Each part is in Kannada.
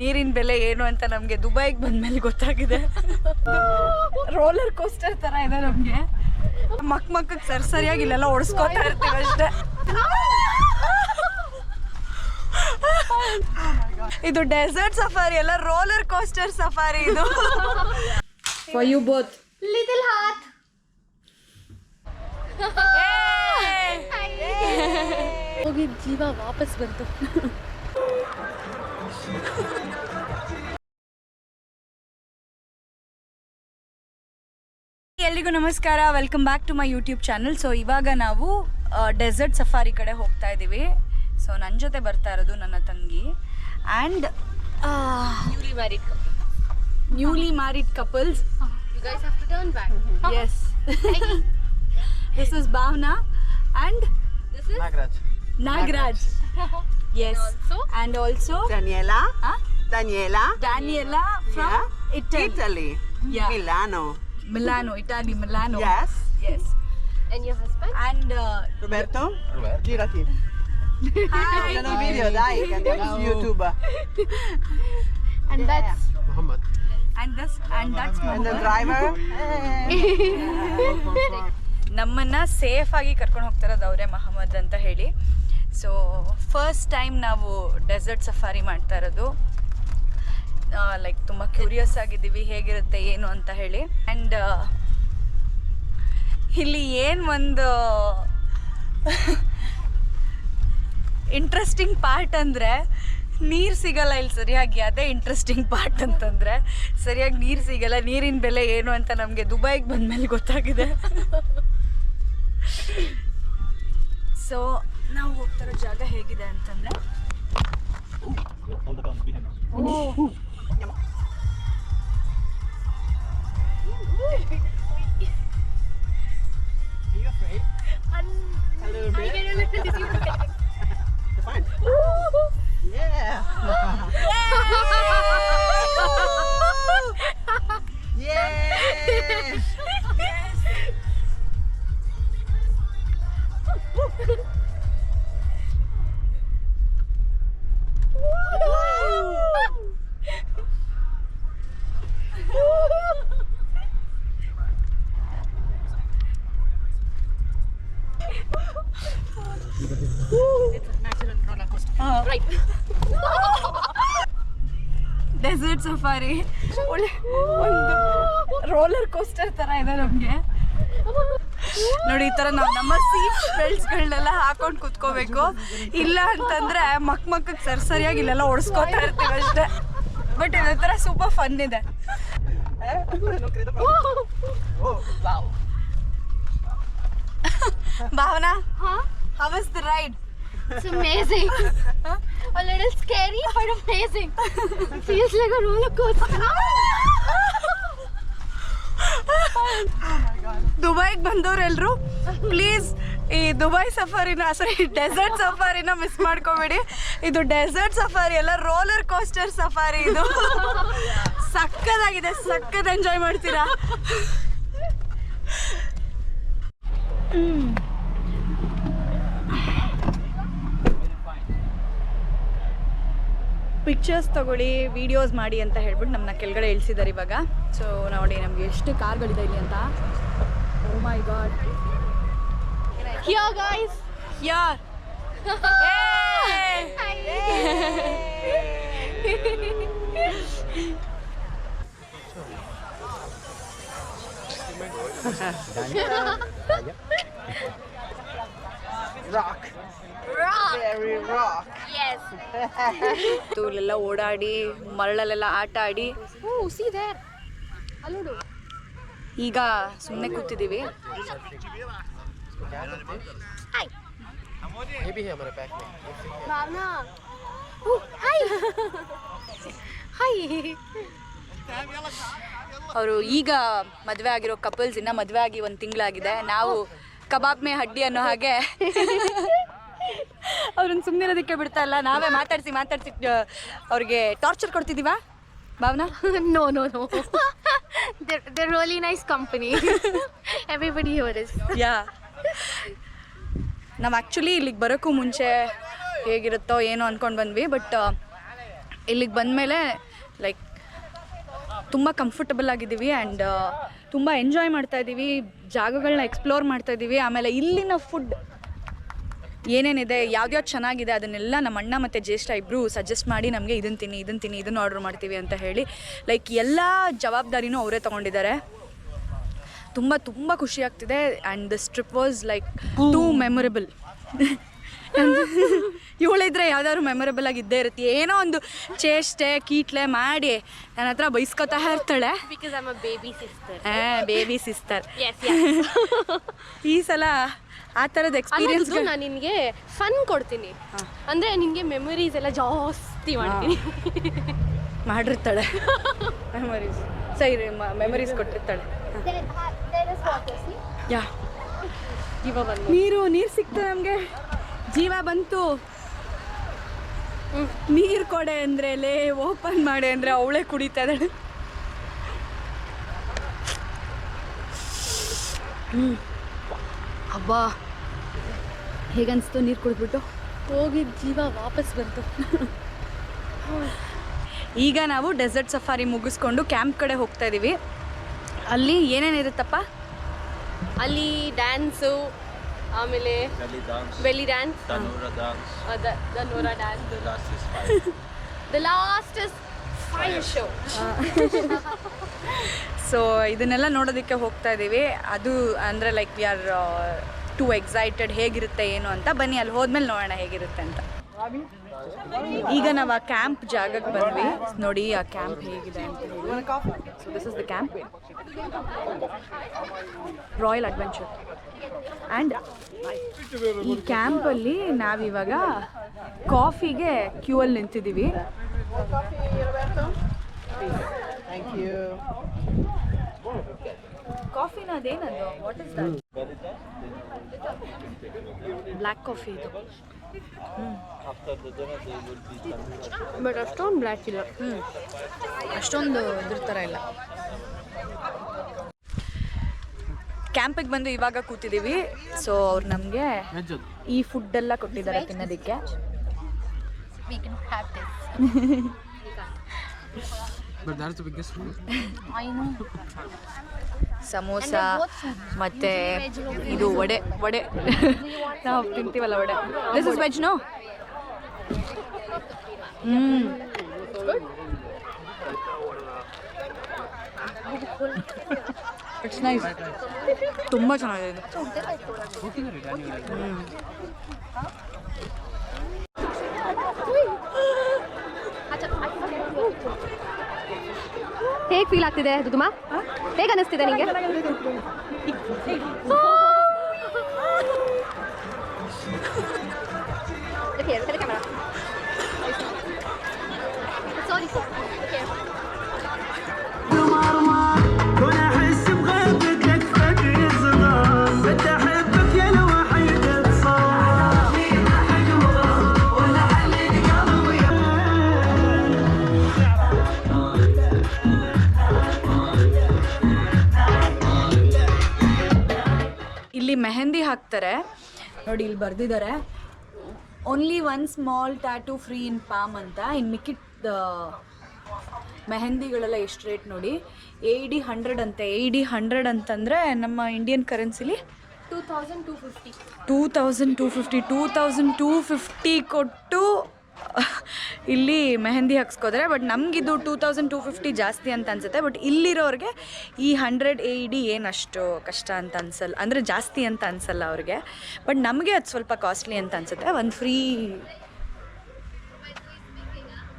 ನೀರಿನ ಬೆಲೆ ಏನು ಅಂತ ನಮಗೆ ದುಬೈಗೆ ಬಂದ್ಮೇಲೆ ಗೊತ್ತಾಗಿದೆ. ರೋಲರ್ ಕೋಸ್ಟರ್ ತರ ಇದೆ ನಮಗೆ. ಮಕ್ ಮಕ್ಕಕ್ಕೆ ಸರ್ ಸರಿಯಾಗಿ ಇಲ್ಲೆಲ್ಲ ಓಡಿಸ್ಕೊತಾ ಇರ್ತೀವಿ ಅಷ್ಟೇ. ಇದು ಡೆಸರ್ಟ್ ಸಫಾರಿ ಅಲ್ಲ ರೋಲರ್ ಕೋಸ್ಟರ್ ಸಫಾರಿ ಇದು. For you both little heart. ಹೋಗಿ ಜೀವ ವಾಪಸ್ ಬಂತು. ಎಲ್ರಿಗೂ ನಮಸ್ಕಾರ. Welcome back to my YouTube channel so ಇವಾಗ ನಾವು ಡೆಸರ್ಟ್ ಸಫಾರಿ ಕಡೆ ಹೋಗ್ತಾ ಇದ್ದೀವಿ. ಸೊ ನನ್ನ ಜೊತೆ ಬರ್ತಾ ಇರೋದು ನನ್ನ ತಂಗಿ. And newly married couples newly married couples. Yes this is Bhavana and is is Nagraj. Yes. And also Daniela. Also Daniela. Daniela. from from Yeah. Italy. Italy. Yeah. Milano. Milano, Italy, Milano. Yes. Yes. and your husband. And uh, Roberto. Roberto. Girati. Hi. Hi. video, dai, che andiamo su YouTube. And that's Muhammad. And this and that's that's And the driver. ನಮ್ಮನ್ನ ಸೇಫ್ ಆಗಿ ಕರ್ಕೊಂಡು ಹೋಗ್ತಿರೋದು ಅವರೇ ಮಹಮ್ಮದ್ ಅಂತ ಹೇಳಿ ಸೊ ಫಸ್ಟ್ ಟೈಮ್ ನಾವು ಡೆಸರ್ಟ್ ಸಫಾರಿ ಮಾಡ್ತಾ ಇರೋದು. ಲೈಕ್ ತುಂಬ ಕ್ಯೂರಿಯಸ್ ಆಗಿದ್ದೀವಿ, ಹೇಗಿರುತ್ತೆ, ಏನು ಅಂತ ಹೇಳಿ. ಆ್ಯಂಡ್ ಇಲ್ಲಿ ಏನು ಒಂದು ಇಂಟ್ರೆಸ್ಟಿಂಗ್ ಪಾರ್ಟ್ ಅಂದರೆ, ನೀರು ಸಿಗಲ್ಲ ಇಲ್ಲಿ ಸರಿಯಾಗಿ, ಅದೇ ಇಂಟ್ರೆಸ್ಟಿಂಗ್ ಪಾರ್ಟ್ ಅಂತಂದರೆ, ಸರಿಯಾಗಿ ನೀರು ಸಿಗಲ್ಲ, ನೀರಿನ ಬೆಲೆ ಏನು ಅಂತ ನಮಗೆ ದುಬೈಗೆ ಬಂದಮೇಲೆ ಗೊತ್ತಾಗಿದೆ. ಸೊ ನಾವು ಹೋಗ್ತಿರೋ ಜಾಗ ಹೇಗಿದೆ ಅಂತಂದರೆ ಡೆಸರ್ಟ್ ಸಫಾರಿ ಒಳ್ಳೆ ಒಂದು ರೋಲರ್ ಕೋಸ್ಟರ್ ಥರ ಇದೆ ನಮಗೆ. ನೋಡಿ ಈ ಥರ ನಾವು ನಮ್ಮ ಸೀಟ್ ಬೆಲ್ಟ್ಸ್ಗಳನ್ನೆಲ್ಲ ಹಾಕೊಂಡು ಕುತ್ಕೋಬೇಕು. ಇಲ್ಲ ಅಂತಂದ್ರೆ ಮಕ್ ಮಕ್ಕಕ್ಕೆ ಸರಿ ಸರಿಯಾಗಿ ಇಲ್ಲೆಲ್ಲ ಓಡಿಸ್ಕೊತಾ ಇರ್ತೀವಿ ಅಷ್ಟೇ. ಬಟ್ ಇದೇ ಥರ ಸೂಪರ್ ಫನ್ ಇದೆ. Oh. Bhavana Huh? How is the ride It's amazing. a little scary, but amazing. Feels like a roller coaster. ದುಬೈಗೆ ಬಂದವರೆಲ್ಲರೂ ಪ್ಲೀಸ್ ಈ ದುಬೈ ಸಫಾರಿನ ಸಾರಿ ಡೆಸರ್ಟ್ ಸಫಾರಿನ ಮಿಸ್ ಮಾಡ್ಕೋಬೇಡಿ ಇದು ಡೆಸರ್ಟ್ ಸಫಾರಿ ಅಲ್ಲ ರೋಲರ್ ಕೋಸ್ಟರ್ ಸಫಾರಿ ಇದು ಸಕ್ಕದಾಗಿದೆ ಸಕ್ಕದ ಎಂಜಾಯ್ ಮಾಡ್ತೀರಾ ಪಿಕ್ಚರ್ಸ್ ತಗೊಳ್ಳಿ ವೀಡಿಯೋಸ್ ಮಾಡಿ ಅಂತ ಹೇಳ್ಬಿಟ್ಟು ನಮ್ಮನ್ನ ಕೆಳಗಡೆ ಇಳಿಸಿದ್ದಾರೆ ಇವಾಗ ಸೊ ನೋಡಿ ನಮಗೆ ಎಷ್ಟು ಕಾರ್ಗಳಿದೆ ಇಲ್ಲಿ ಅಂತ ಓ my god here guys here Rock. Rock. Very rock. ತೂಲೆಲ್ಲ ಓಡಾಡಿ ಮರಳಲ್ಲೆಲ್ಲ ಆಟ ಆಡಿ ಈಗ ಸುಮ್ಮನೆ ಕೂತಿದ್ದೀವಿ. ಅವರು ಈಗ ಮದುವೆ ಆಗಿರೋ ಕಪಲ್ಸ್ ಇನ್ನ ಮದುವೆ ಆಗಿ ಒಂದು ತಿಂಗಳಾಗಿದೆ. ನಾವು ಕಬಾಬ್ ಮೇ ಹಡ್ಡಿ ಅನ್ನೋ ಹಾಗೆ. ಅವ್ರನ್ನ ಸುಮ್ಮನೆ ಇರೋದಕ್ಕೆ ಬಿಡ್ತಾ ಇಲ್ಲ. ನಾವೇ ಮಾತಾಡಿಸಿ ಮಾತಾಡಿಸಿ ಅವ್ರಿಗೆ torture ಕೊಡ್ತಿದ್ದೀವಾ Bhavana? No no no there they're really nice company. Everybody here is. Yeah. ನಾವು ಆ್ಯಕ್ಚುಲಿ ಇಲ್ಲಿಗೆ ಬರೋಕ್ಕೂ ಮುಂಚೆ ಹೇಗಿರುತ್ತೋ ಏನೋ ಅಂದ್ಕೊಂಡು ಬಂದ್ವಿ ಬಟ್ ಇಲ್ಲಿಗೆ ಬಂದಮೇಲೆ ಲೈಕ್ ತುಂಬ ಕಂಫರ್ಟಬಲ್ ಆಗಿದ್ದೀವಿ ಆ್ಯಂಡ್ ತುಂಬ ಎಂಜಾಯ್ ಮಾಡ್ತಾ ಇದ್ದೀವಿ ಜಾಗಗಳನ್ನ ಎಕ್ಸ್ಪ್ಲೋರ್ ಮಾಡ್ತಾ ಇದ್ದೀವಿ ಆಮೇಲೆ ಇಲ್ಲಿನ ಫುಡ್ ಏನೇನಿದೆ ಯಾವ್ದ್ಯಾವ್ದು ಚೆನ್ನಾಗಿದೆ ಅದನ್ನೆಲ್ಲ ನಮ್ಮ ಅಣ್ಣ ಮತ್ತು ಜ್ಯೇಷ್ಠ ಇಬ್ಬರು ಸಜೆಸ್ಟ್ ಮಾಡಿ ನಮಗೆ ಇದನ್ನು ತಿನ್ನಿ ಇದನ್ನು ತಿನ್ನಿ ಇದನ್ನು ಆರ್ಡರ್ ಮಾಡ್ತೀವಿ ಅಂತ ಹೇಳಿ ಲೈಕ್ ಎಲ್ಲ ಜವಾಬ್ದಾರಿನೂ ಅವರೇ ತೊಗೊಂಡಿದ್ದಾರೆ. ತುಂಬ ತುಂಬ ಖುಷಿ ಆಗ್ತಿದೆ and this trip was like too memorable ಇವಳಿದ್ರೆ ಯಾವ್ದಾದ್ರು ಮೆಮೊರೇಬಲ್ ಆಗಿ ಇದ್ದೇ ಇರುತ್ತೆ. ಏನೋ ಒಂದು ಚೇಷ್ಟೆ ಕೀಟ್ಲೆ ಮಾಡಿ ನನ್ನ ಹತ್ರ ಬೈಸ್ಕೊತಾ ಇರ್ತಾಳೆ. Baby sister. ಈ ಸಲ ಆ ಥರದ ಎಕ್ಸ್ಪೀರಿಯನ್ಸ್ ನಾನು ನಿನಗೆ ಫನ್ ಕೊಡ್ತೀನಿ. ಅಂದ್ರೆ ನಿನಗೆ ಮೆಮೊರೀಸ್ ಎಲ್ಲ ಜಾಸ್ತಿ ಮಾಡ್ತೀನಿ. ಮಾಡಿರ್ತಾಳೆ. ಮೆಮೊರೀಸ್ ಸರಿ ಮೆಮೊರೀಸ್ ಕೊಟ್ಟಿರ್ತಾಳೆ. There, there is yeah. ಜೀವ ಬಂದು ನೀರು ನೀರು ಸಿಕ್ತು ನಮಗೆ. ಜೀವ ಬಂತು. ನೀರು ಕೊಡೆ ಅಂದ್ರೆ ಲೇ ಓಪನ್ ಮಾಡೆ ಅಂದ್ರೆ ಅವಳೇ ಕುಡಿತಾ ಇದ್ದಾಳೆ. ಹ್ಞೂ ಅಬ್ಬಾ. ಹೇಗನ್ಸ್ತು ನೀರು ಕುಡಿದ್ಬಿಟ್ಟು? ಹೋಗಿದ್ದ ಜೀವ ವಾಪಸ್ ಬಂತು. ಈಗ ನಾವು ಡೆಸರ್ಟ್ ಸಫಾರಿ ಮುಗಿಸ್ಕೊಂಡು ಕ್ಯಾಂಪ್ ಕಡೆ ಹೋಗ್ತಾ ಇದ್ದೀವಿ ಅಲ್ಲಿ ಏನೇನಿರುತ್ತಪ್ಪ ಅಲ್ಲಿ ಡ್ಯಾನ್ಸು ಆಮೇಲೆ belly dance dance. The last is fire show so ಇದನ್ನೆಲ್ಲ ನೋಡೋದಕ್ಕೆ ಹೋಗ್ತಾ ಇದ್ದೀವಿ ಅದು ಅಂದರೆ like we are too excited ಹೇಗಿರುತ್ತೆ ಏನು ಅಂತ ಬನ್ನಿ ಅಲ್ಲಿ ಹೋದ್ಮೇಲೆ ನೋಡೋಣ ಹೇಗಿರುತ್ತೆ ಅಂತ. ಈಗ ನಾವು ಆ ಕ್ಯಾಂಪ್ ಜಾಗಕ್ಕೆ ಬಂದ್ವಿ. ನೋಡಿ ಆ ಕ್ಯಾಂಪ್ ಹೇಗಿದೆ ಅಂತ so this is the camp royal adventure and ಈ ಕ್ಯಾಂಪಲ್ಲಿ ನಾವಿವಾಗ ಕಾಫಿಗೆ ಕ್ಯೂ ಅಲ್ಲಿ ನಿಂತಿದ್ದೀವಿ. ಕಾಫಿನ ಅದೇನದು what is that black coffee ಇದು. After the dinner, they will be Tanura. But ಅಷ್ಟೊಂದು ಬ್ಲ್ಯಾಕ್ ಇಲ್ಲ. ಹ್ಞೂ ಅಷ್ಟೊಂದು ಇದ್ರ ಥರ ಇಲ್ಲ. ಕ್ಯಾಂಪಿಗೆ ಬಂದು ಇವಾಗ ಕೂತಿದ್ದೀವಿ ಸೊ ಅವ್ರು ನಮಗೆ ಈ ಫುಡ್ ಎಲ್ಲ ಕೊಟ್ಟಿದ್ದಾರೆ ತಿನ್ನೋದಕ್ಕೆ. But that's the biggest one. I know samosa ಮತ್ತೆ ಇದು ವಡೆ ವಡೆ. ನಾವು ತಿಂತೀವಲ್ಲ vada. This is veg no ಹ್ಞೂ ಇಟ್ಸ್ ನೈಸ್ ತುಂಬ ಚೆನ್ನಾಗಿದೆ ಇದು. ಹೇಗೆ ಫೀಲ್ ಆಗ್ತಿದೆ ದುದುಮಾ ಹೇಗೆ ಅನಿಸ್ತಿದೆ ನಿಮಗೆ ಇಲ್ಲಿ ಮೆಹಂದಿ ಹಾಕ್ತಾರೆ. ನೋಡಿ ಇಲ್ಲಿ ಬರೆದಿದ್ದಾರೆ. Only one small tattoo free in palm ಅಂತ. ಇನ್ನು ಮಿಕ್ಕಿದ ಮೆಹಂದಿಗಳೆಲ್ಲ ಎಷ್ಟು ರೇಟ್ ನೋಡಿ. ಎ ಡಿ ಹಂಡ್ರೆಡ್ ಅಂತೆ. ಎ ಡಿ ಹಂಡ್ರೆಡ್ ಅಂತಂದರೆ ನಮ್ಮ Indian ಕರೆನ್ಸಿಲಿ two thousand two fifty two thousand two fifty two thousand two fifty ಕೊಟ್ಟು ಇಲ್ಲಿ ಮೆಹಂದಿ ಹಾಕ್ಸ್ಕೋದ್ರೆ ಬಟ್ ನಮಗಿದು ಟೂ ತೌಸಂಡ್ ಟೂ ಫಿಫ್ಟಿ ಜಾಸ್ತಿ ಅಂತ ಅನ್ಸುತ್ತೆ. ಬಟ್ ಇಲ್ಲಿರೋರಿಗೆ ಈ ಹಂಡ್ರೆಡ್ ಎ ಡಿ ಏನಷ್ಟು ಕಷ್ಟ ಅಂತ ಅನ್ಸಲ್ಲ ಅಂದರೆ ಜಾಸ್ತಿ ಅಂತ ಅನ್ಸಲ್ಲ ಅವ್ರಿಗೆ. ಬಟ್ ನಮಗೆ ಅದು ಸ್ವಲ್ಪ ಕಾಸ್ಟ್ಲಿ ಅಂತ ಅನ್ಸುತ್ತೆ. ಒಂದು ಫ್ರೀ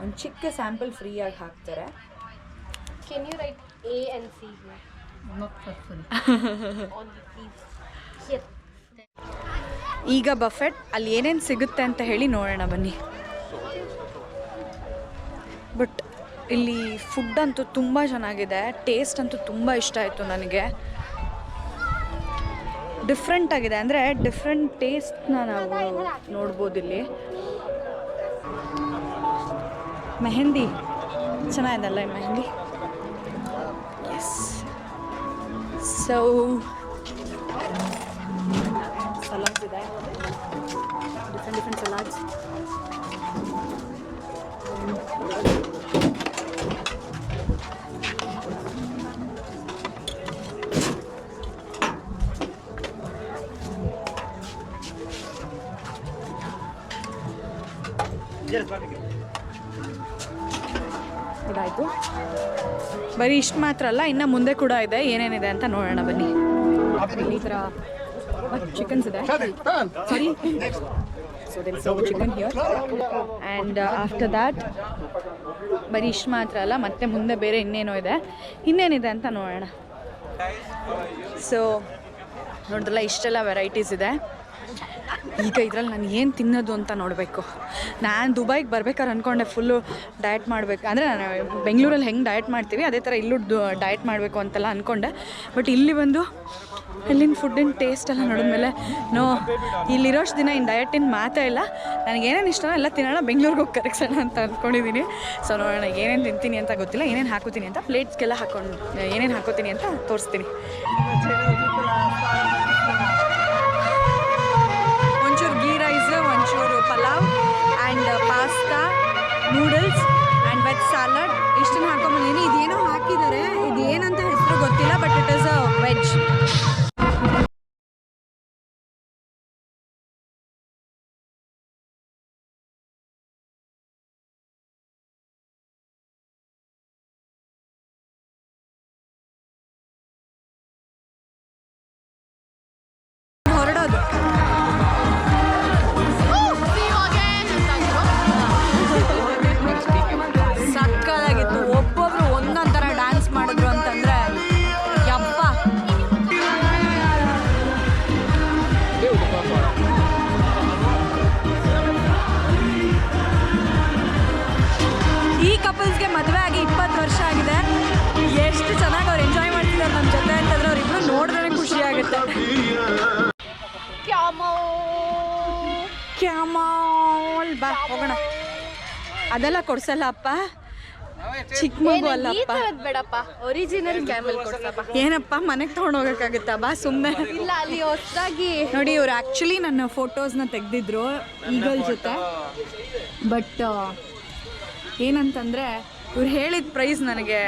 ಒಂದು ಚಿಕ್ಕ ಸ್ಯಾಂಪಲ್ ಫ್ರೀಯಾಗಿ ಹಾಕ್ತಾರೆ. Can you write A and C ಈಗ ಬಫೆಟ್ ಅಲ್ಲಿ ಏನೇನು ಸಿಗುತ್ತೆ ಅಂತ ಹೇಳಿ ನೋಡೋಣ ಬನ್ನಿ. ಬಟ್ ಇಲ್ಲಿ ಫುಡ್ ಅಂತೂ ತುಂಬ ಚೆನ್ನಾಗಿದೆ ಟೇಸ್ಟ್ ಅಂತೂ ತುಂಬ ಇಷ್ಟ ಆಯಿತು ನನಗೆ. ಡಿಫ್ರೆಂಟ್ ಆಗಿದೆ, ಅಂದರೆ ಡಿಫ್ರೆಂಟ್ ಟೇಸ್ಟ್ನ ನಾವು ನೋಡ್ಬೋದು ಇಲ್ಲಿ. ಮೆಹಂದಿ ಚೆನ್ನಾಗಿದೆಲ್ಲ ಈ ಮೆಹಂದಿ? ಎಸ್ ಸೊ ಸಲಾಮ್ ಇದೆ. ಡಿಫ್ರೆಂಟ್ ಡಿಫ್ರೆಂಟ್ ಸಲಾಡ್ಸ್ ಇದಾಯಿತು. ಬರೀ ಇಷ್ಟು ಮಾತ್ರ ಅಲ್ಲ ಇನ್ನು ಮುಂದೆ ಕೂಡ ಇದೆ ಏನೇನಿದೆ ಅಂತ ನೋಡೋಣ ಬನ್ನಿ. ಈ ಥರ ಚಿಕನ್ಸ್ ಇದೆ. ಸರಿ so then chicken here and after that ಬರೀ ಇಷ್ಟು ಮಾತ್ರ ಅಲ್ಲ ಮತ್ತೆ ಮುಂದೆ ಬೇರೆ ಇನ್ನೇನೋ ಇದೆ. ಇನ್ನೇನಿದೆ ಅಂತ ನೋಡೋಣ. ಸೊ ನೋಡಿದ್ರಲ್ಲ ಇಷ್ಟೆಲ್ಲ ವೆರೈಟೀಸ್ ಇದೆ. ಈಗ ಇದ್ರಲ್ಲಿ ನಾನು ಏನು ತಿನ್ನೋದು ಅಂತ ನೋಡಬೇಕು. ನಾನು ದುಬೈಗೆ ಬರ್ಬೇಕಾದ್ರೆ ಅಂದ್ಕೊಂಡೆ ಫುಲ್ಲು ಡಯಟ್ ಮಾಡಬೇಕು. ಅಂದರೆ ನಾನು ಬೆಂಗಳೂರಲ್ಲಿ ಹೆಂಗೆ ಡಯಟ್ ಮಾಡ್ತೀವಿ, ಅದೇ ಥರ ಇಲ್ಲೂ ಡಯಟ್ ಮಾಡಬೇಕು ಅಂತೆಲ್ಲ ಅಂದ್ಕೊಂಡೆ ಬಟ್ ಇಲ್ಲಿ ಬಂದು, ಇಲ್ಲಿನ ಫುಡ್ಡಿನ ಟೇಸ್ಟ್ ಎಲ್ಲ ನೋಡಿದ್ಮೇಲೆ ನೋ ಇಲ್ಲಿರೋಷ್ಟು ದಿನ ಇನ್ನು ಡಯಟಿನ ಮಾತೇ ಇಲ್ಲ. ನನಗೆ ಏನೇನು ಎಲ್ಲ ತಿನ್ನೋಣ, ಬೆಂಗಳೂರಿಗೆ ಹೋಗಿ ಕರಗ್ಸೋಣ ಅಂತ ಅಂದ್ಕೊಂಡಿದ್ದೀನಿ ಸೊ ನೋಡೋಣ, ಏನೇನು ತಿಂತೀನಿ ಅಂತ ಗೊತ್ತಿಲ್ಲ, ಏನೇನು ಹಾಕೋತೀನಿ ಅಂತ ಪ್ಲೇಟ್ಸ್ಗೆಲ್ಲ ಹಾಕೊಂಡು, ಏನೇನು ಹಾಕೋತೀನಿ ಅಂತ ತೋರಿಸ್ತೀನಿ. ನೂಡಲ್ಸ್ ಆ್ಯಂಡ್ ವೆಜ್ ಸ್ಯಾಲಡ್ ಇಷ್ಟನ್ನು ಹಾಕೊಂಬಂದಿನಿ ಇದೇನೋ ಹಾಕಿದ್ದಾರೆ. ಇದೇನಂತ ಹೆಸರು ಗೊತ್ತಿಲ್ಲ ಬಟ್ ಇಟ್ ಇಸ್ ಅದೆಲ್ಲ ಕೊಡ್ಸಲ್ಲ ಅಪ್ಪ ಚಿಕ್ಕ ಮಗು ಅಲ್ಲಪ್ಪ. ಬೇಡಪ್ಪ. ಒರಿಜಿನಲ್ ಕ್ಯಾಮಲ್ ಕೊಡ್ಸಪ್ಪ. ಏನಪ್ಪ ಮನೆಗೆ ತಗೊಂಡು ಹೋಗೋಕ್ಕಾಗುತ್ತಾ? ಬಾ ಸುಮ್ಮನೆ ಇಲ್ಲ ಅಲ್ಲಿ ಹೊಸದಾಗಿ ನೋಡಿ ಇವ್ರು ಆ್ಯಕ್ಚುಲಿ ನನ್ನ ಫೋಟೋಸ್ನ ತೆಗೆದಿದ್ರು ಈಗಲ್ ಜೊತೆ. ಬಟ್ ಏನಂತಂದರೆ ಇವ್ರು ಹೇಳಿದ ಪ್ರೈಸ್ ನನಗೆ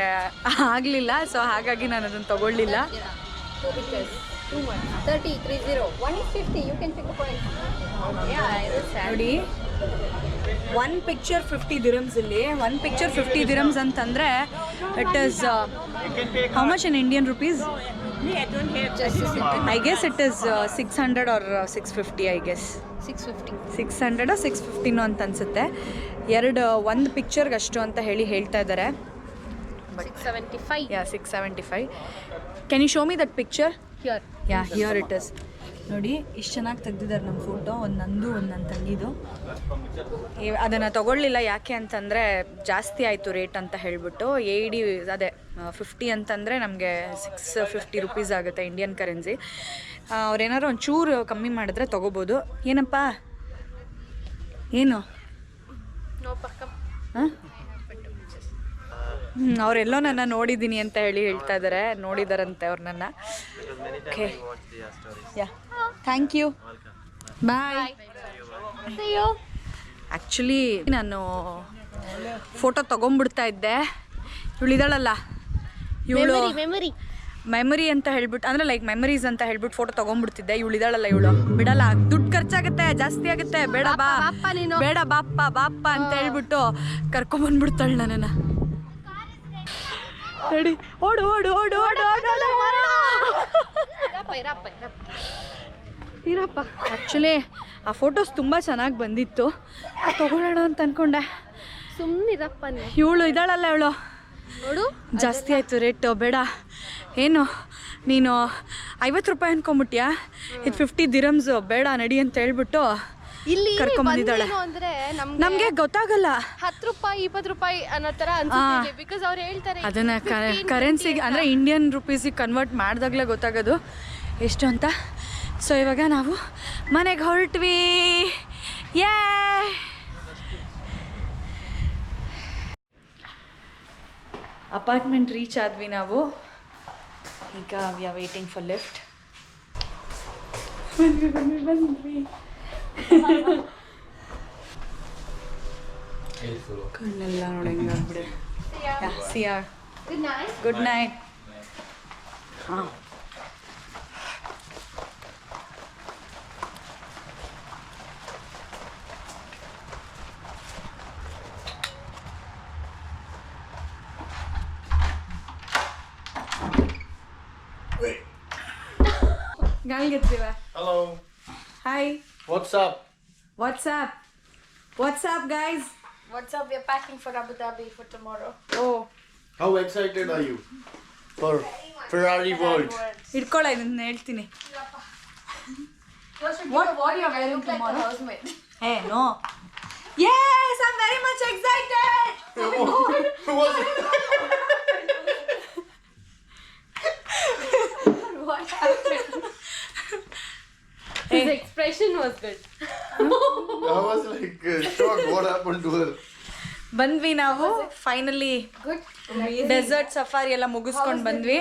ಆಗಲಿಲ್ಲ ಸೊ ಹಾಗಾಗಿ ನಾನು ಅದನ್ನು ತಗೊಳ್ಳಿಲ್ಲ. ನೋಡಿ ಒನ್ ಪಿಕ್ಚರ್ ಫಿಫ್ಟಿ ದಿರಮ್ಸ್ ಇಲ್ಲಿ. ಒನ್ ಪಿಕ್ಚರ್ ಫಿಫ್ಟಿ ದಿರಮ್ಸ್ ಅಂತಂದರೆ it is how much in Indian rupees I guess it is six hundred or six fifty I guess six fifty six hundred six fifteen ಅಂತ ಅನಿಸುತ್ತೆ. ಎರಡು ಒಂದು ಪಿಕ್ಚರ್ಗೆ ಅಷ್ಟು ಅಂತ ಹೇಳಿ ಹೇಳ್ತಾ ಇದ್ದಾರೆ six seventy five yeah six seventy five can you show me that picture here yeah here it is ನೋಡಿ ಇಷ್ಟು ಚೆನ್ನಾಗಿ ತೆಗ್ದಿದ್ದಾರೆ ನಮ್ಮ ಫೋಟೋ ಒಂದು ನಂದು ಒಂದು ನನ್ನ ತಂಗಿದು. ಅದನ್ನು ತೊಗೊಳ್ಳಿಲ್ಲ ಯಾಕೆ ಅಂತಂದರೆ ಜಾಸ್ತಿ ಆಯಿತು ರೇಟ್ ಅಂತ ಹೇಳಿಬಿಟ್ಟು. ಎ ಡಿ ಅದೇ ಫಿಫ್ಟಿ ಅಂತಂದರೆ ನಮಗೆ ಸಿಕ್ಸ್ ಫಿಫ್ಟಿ ರುಪೀಸ್ ಆಗುತ್ತೆ ಇಂಡಿಯನ್ ಕರೆನ್ಸಿ ಅವ್ರೇನಾದ್ರು ಒಂದು ಚೂರು ಕಮ್ಮಿ ಮಾಡಿದ್ರೆ ತೊಗೋಬೋದು. ಏನಪ್ಪ? ಏನು? ಹಾಂ? ಅವರೆಲ್ಲೋ ನನ್ನ ನೋಡಿದ್ದೀನಿ ಅಂತ ಹೇಳಿ ಹೇಳ್ತಾ ಇದ್ದಾರೆ ನೋಡಿದಾರಂತೆ ಅವ್ರು ನನ್ನ. Okay Yeah. Thank you bye See you. Actually ನಾನು ಫೋಟೋ ತೊಗೊಂಬಿಡ್ತಾ ಇದ್ದೆ. ಇವಳಿದಾಳಲ್ಲ ಇವಳು ಮೆಮರಿ ಮೆಮರಿ ಮೆಮರಿ ಅಂತ ಹೇಳ್ಬಿಟ್ಟು ಅಂದರೆ ಲೈಕ್ ಮೆಮರೀಸ್ ಅಂತ ಹೇಳ್ಬಿಟ್ಟು ಫೋಟೋ ತೊಗೊಂಡ್ಬಿಡ್ತಿದ್ದೆ. ಇವಳಿದಾಳಲ್ಲ ಇವಳು. ಬಿಡಲ್ಲ. ದುಡ್ಡು ಖರ್ಚಾಗುತ್ತೆ ಜಾಸ್ತಿ ಆಗುತ್ತೆ. ಬೇಡ ಬಾ. ಬಾಪ್ಪ ನೀನು. ಬೇಡ ಬಾಪ್ಪ ಬಾಪ್ಪ ಅಂತ ಹೇಳ್ಬಿಟ್ಟು ಕರ್ಕೊಂಬಂದ್ಬಿಡ್ತಾಳೆ ನನ್ನನ್ನು. ರೆಡಿ ಓಡು ಓಡು ಓಡು ಓಡು ಓಡು. ಇರಪ್ಪ ಆ್ಯಕ್ಚುಲಿ ಆ ಫೋಟೋಸ್ ತುಂಬ ಚೆನ್ನಾಗಿ ಬಂದಿತ್ತು. ತಗೊಳ್ಳೋಣ ಅಂತ ಅನ್ಕೊಂಡೆ. ಸುಮ್ಮನಿರಪ್ಪ ಇವಳು ಇದ್ದಾಳಲ್ಲ ಇವಳು? ನೋಡು ಜಾಸ್ತಿ ಆಯಿತು ರೇಟು ಬೇಡ. ಏನು ನೀನು ಐವತ್ತು ರೂಪಾಯಿ ಅನ್ಕೊಂಬಿಟ್ಯಾ? ಇದು ಫಿಫ್ಟಿ ದಿರಮ್ಸು ಬೇಡ ನಡಿ ಅಂತ ಹೇಳ್ಬಿಟ್ಟು ಇಲ್ಲಿ ಅಂದ್ರೆ ನಮ್ಗೆ ಗೊತ್ತಾಗಲ್ಲ. ಹತ್ತು ರೂಪಾಯಿ ಇಪ್ಪತ್ತು ರೂಪಾಯಿ ಅನ್ನೋ ತರ ಅನ್ಸುತ್ತೆ ಬಿಕಾಸ್ ಅವ್ರು ಹೇಳ್ತಾರೆ ಅದನ್ನ ಕರೆನ್ಸಿಗೆ ಅಂದ್ರೆ ಇಂಡಿಯನ್ ರುಪೀಸಿಗೆ ಕನ್ವರ್ಟ್ ಮಾಡಿದಾಗಲೇ ಗೊತ್ತಾಗೋದು. ಎಷ್ಟು ಅಂತ? ಸೊ ಇವಾಗ ನಾವು ಮನೆಗೆ ಹೊರಟ್ವಿ. ಯೇ! ಅಪಾರ್ಟ್ಮೆಂಟ್ ರೀಚ್ ಆದ್ವಿ ನಾವು. ಈಗ we are waiting for lift ಬಂದ್ವಿ ಬಂದ್ವಿ ಬಂದ್ವಿ. ಕಣ್ಣೆಲ್ಲ ನೋಡಿ ಹೆಂಗಾಗ್ಬಿಡೆ ಸಿಯಾ Good night. ಗುಡ್ ನೈಟ್ ಹಾಂ ಗಾಳಿಗೆತ್ತೀವ Hello. Hi What's up? What's up what's up guys What's up? We're packing for Abu Dhabi for tomorrow. Oh How excited are you for Ferrari World? ಇಟ್ಕೊಳ್ಳ ಇದನ್ನ ಹೇಳ್ತೀನಿ What? What are you wearing tomorrow? Like a housemaid. Hey no Yes, I'm very much excited. Who was it? what happened? His expression was good. I was like uh, shocked. What happened to her? ಬಂದ್ವಿ ನಾವು ಫೈನಲಿ Good. ಡೆಸರ್ಟ್ ಸಫಾರಿ ಎಲ್ಲ ಮುಗಿಸ್ಕೊಂಡು ಬಂದ್ವಿ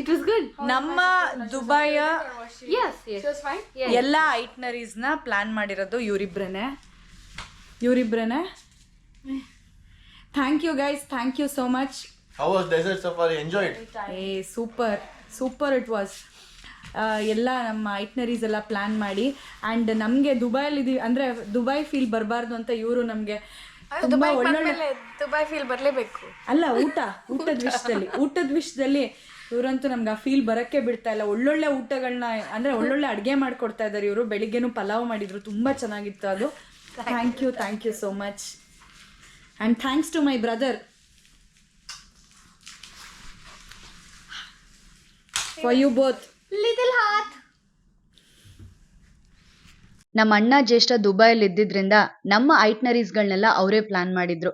It was good. ನಮ್ಮ ದುಬೈಯ Yes, yes. She was fine? Yeah. ಎಲ್ಲ ಐಟ್ನರೀಸ್ನ ಪ್ಲಾನ್ ಮಾಡಿರೋದು ಇವರಿಬ್ರೇ ಇವರಿಬ್ರೇ thank you guys thank you so much How was Desert Safari? Enjoyed? ಏ ಸೂಪರ್ ಸೂಪರ್ ಇಟ್ ವಾಸ್ ಎಲ್ಲ ನಮ್ಮ ಐಟ್ನರೀಸ್ ಎಲ್ಲ ಪ್ಲ್ಯಾನ್ ಮಾಡಿ. ಆ್ಯಂಡ್ ನಮಗೆ ದುಬೈಲಿದ್ದೀವಿ ಅಂದರೆ ದುಬೈ ಫೀಲ್ ಬರಬಾರ್ದು ಅಂತ ಇವರು ನಮಗೆ ತುಂಬ ಒಳ್ಳೊಳ್ಳೆ ದುಬೈ ಫೀಲ್ ಬರಲೇಬೇಕು. ಅಲ್ಲ ಊಟ ಊಟದ ವಿಷಯದಲ್ಲಿ ಊಟದ ವಿಷಯದಲ್ಲಿ ಇವರಂತೂ ನಮ್ಗೆ ಆ ಫೀಲ್ ಬರೋಕ್ಕೆ ಬಿಡ್ತಾ ಇಲ್ಲ. ಒಳ್ಳೊಳ್ಳೆ ಊಟಗಳನ್ನ ಅಂದರೆ ಒಳ್ಳೊಳ್ಳೆ ಅಡುಗೆ ಮಾಡಿಕೊಡ್ತಾ ಇದ್ದಾರೆ ಇವರು. ಬೆಳಿಗ್ಗೆನು ಪಲಾವ್ ಮಾಡಿದ್ರು ತುಂಬ ಚೆನ್ನಾಗಿತ್ತು ಅದು. Thank you thank you so much and thanks to my brother for you both little heart ನಮ್ಮ ಅಣ್ಣ ಜ್ಯೇಷ್ಠ ದುಬೈಯಲ್ಲಿ ಇದ್ದಿದ್ರಿಂದ ನಮ್ಮ ಐಟ್ನರೀಸ್ಗಳನ್ನೆಲ್ಲ ಅವರೇ ಪ್ಲಾನ್ ಮಾಡಿದ್ರು.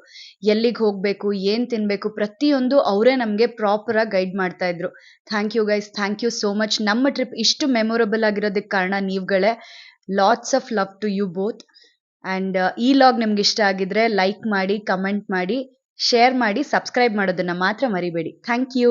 ಎಲ್ಲಿಗೆ ಹೋಗಬೇಕು, ಏನು ತಿನ್ನಬೇಕು ಪ್ರತಿಯೊಂದು ಅವರೇ ನಮಗೆ ಪ್ರಾಪರಾಗಿ ಗೈಡ್ ಮಾಡ್ತಾ ಇದ್ರು. Thank you guys thank you so much ನಮ್ಮ ಟ್ರಿಪ್ ಇಷ್ಟು ಮೆಮೊರಬಲ್ ಆಗಿರೋದಕ್ಕೆ ಕಾರಣ ನೀವುಗಳೇ lots of love to you both and ಈ ಲಾಗ್ ನಿಮ್ಗೆ ಇಷ್ಟ ಆಗಿದ್ರೆ ಲೈಕ್ ಮಾಡಿ ಕಮೆಂಟ್ ಮಾಡಿ ಶೇರ್ ಮಾಡಿ ಸಬ್ಸ್ಕ್ರೈಬ್ ಮಾಡೋದನ್ನ ಮಾತ್ರ ಮರಿಬೇಡಿ. Thank you